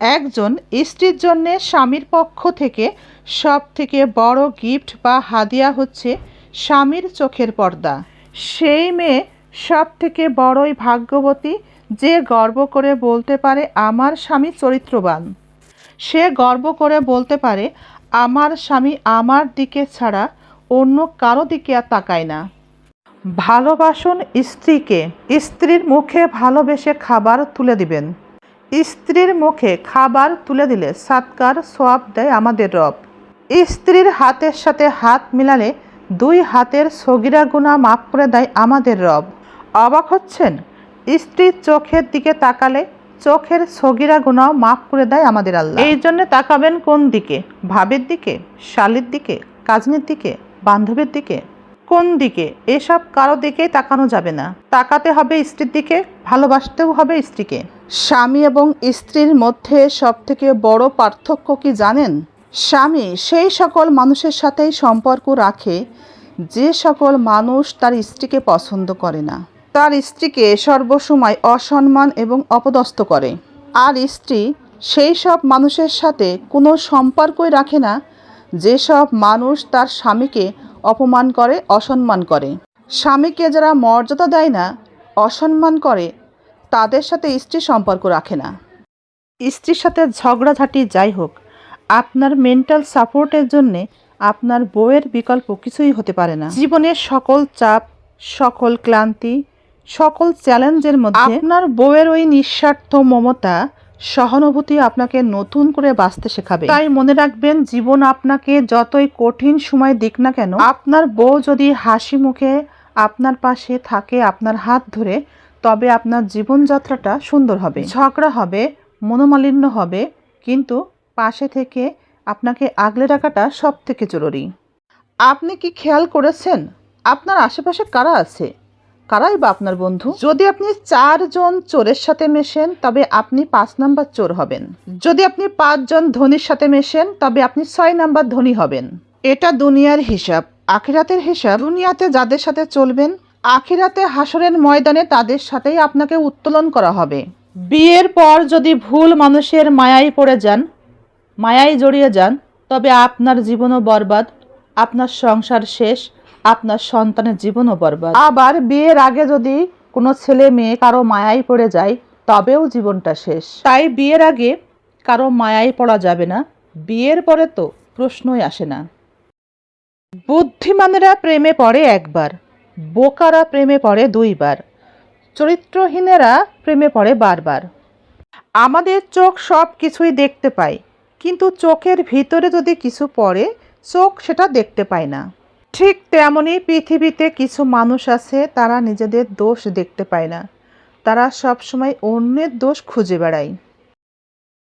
একজন স্ত্রীর জন্য স্বামীর পক্ষ থেকে সব থেকে বড় গিফট বা হাদিয়া হচ্ছে স্বামীর চোখের পর্দা। সেই মেয়ে সব থেকে বড়ই ভাগ্যবতী, যে গর্ব করে বলতে পারে, আমার স্বামী চরিত্রবান। সে গর্ব করে বলতে পারে, আমার স্বামী আমার দিকে ছাড়া অন্য কারও দিকে আর তাকায় না। ভালোবাসুন স্ত্রীকে। স্ত্রীর মুখে ভালোবেসে খাবার তুলে দিবেন। স্ত্রীর মুখে খাবার তুলে দিলে সাতকার সোয়াব দেয় আমাদের রব। স্ত্রীর হাতের সাথে হাত মিলালে দুই হাতের সগিরা গুণা মাফ করে দেয় আমাদের রব। অবাক হচ্ছেন? স্ত্রীর চোখের দিকে তাকালে চোখের সগিরা গুণাও মাফ করে দেয় আমাদের আল্লাহ। এই জন্য তাকাবেন কোন দিকে? ভাবের দিকে? শালির দিকে? কাজনির দিকে? বান্ধবীর দিকে? কোন দিকে? এসব কারও দিকে তাকানো যাবে না। তাকাতে হবে স্ত্রীর দিকে, ভালোবাসতেও হবে স্ত্রীকে। স্বামী এবং স্ত্রীর মধ্যে সবথেকে বড় পার্থক্য কি জানেন? স্বামী সেই সকল মানুষের সাথেই সম্পর্ক রাখে, যে সকল মানুষ তার স্ত্রীকে পছন্দ করে না। তার স্ত্রীকে সর্বসময় অসম্মান এবং অপদস্থ করে। আর স্ত্রী সেই সব মানুষের সাথে কোনো সম্পর্কই রাখে না যেসব মানুষ তার স্বামীকে অপমান করে, অসম্মান করে। স্বামীকে যারা মর্যাদা দেয় না, অসম্মান করে, তাদের সাথে স্ত্রী সম্পর্ক রাখে না। স্ত্রীর সাথে ঝগড়াঝাটি যাই হোক, আপনার মেন্টাল সাপোর্টের জন্যে আপনার বউয়ের বিকল্প কিছুই হতে পারে না। জীবনের সকল চাপ, সকল ক্লান্তি, সকল চ্যালেঞ্জের মধ্যে আপনার বউয়ের ওই নিঃস্বার্থ মমতা সহানুভূতি আপনাকে নতুন করে বাঁচতে শেখাবে। তাই মনে রাখবেন, জীবন আপনাকে যতই কঠিন সময় দিক না কেন, আপনার বউ যদি হাসি মুখে আপনার পাশে থাকে আপনার হাত ধরে, তবে আপনার জীবনযাত্রাটা সুন্দর হবে। ঝগড়া হবে, মনোমালিন্য হবে, কিন্তু পাশে থেকে আপনাকে আগলে রাখাটা সব থেকে জরুরি। আপনি কি খেয়াল করেছেন? আপনার আশেপাশে কারা আছে? কারাই বা আপনার বন্ধু? যদি আপনি চারজন চোরের সাথে মেশেন, তবে আপনি পাঁচ নাম্বার চোর হবেন। যদি আপনি পাঁচজন ধনীর সাথে মেশেন, তবে আপনি ছয় নাম্বার ধনী হবেন। এটা দুনিয়ার হিসাব। আখিরাতের হিসাব, দুনিয়াতে যাদের সাথে চলবেন, আখিরাতে হাসরের ময়দানে তাদের সাথেই আপনাকে উত্তোলন করা হবে। বিয়ের পর যদি ভুল মানুষের মায়ায় পড়ে যান, মায়ায় জড়িয়ে যান, তবে আপনার জীবনও বরবাদ, আপনার সংসার শেষ আপনার সন্তানের জীবনও বরবাদ। আবার বিয়ের আগে যদি কোনো ছেলে মেয়ে কারও মায়ায় পড়ে যায়, তবেও জীবনটা শেষ। তাই বিয়ের আগে কারও মায়ায় পড়া যাবে না। বিয়ের পরে তো প্রশ্নই আসে না। বুদ্ধিমানেরা প্রেমে পড়ে একবার, বোকারা প্রেমে পড়ে দুইবার, চরিত্রহীনেরা প্রেমে পড়ে বারবার। আমাদের চোখ সব কিছুই দেখতে পায়, কিন্তু চোখের ভিতরে যদি কিছু পড়ে, চোখ সেটা দেখতে পায় না। ঠিক তেমনই পৃথিবীতে কিছু মানুষ আছে, তারা নিজেদের দোষ দেখতে পায় না। তারা সবসময় অন্যের দোষ খুঁজে বেড়ায়।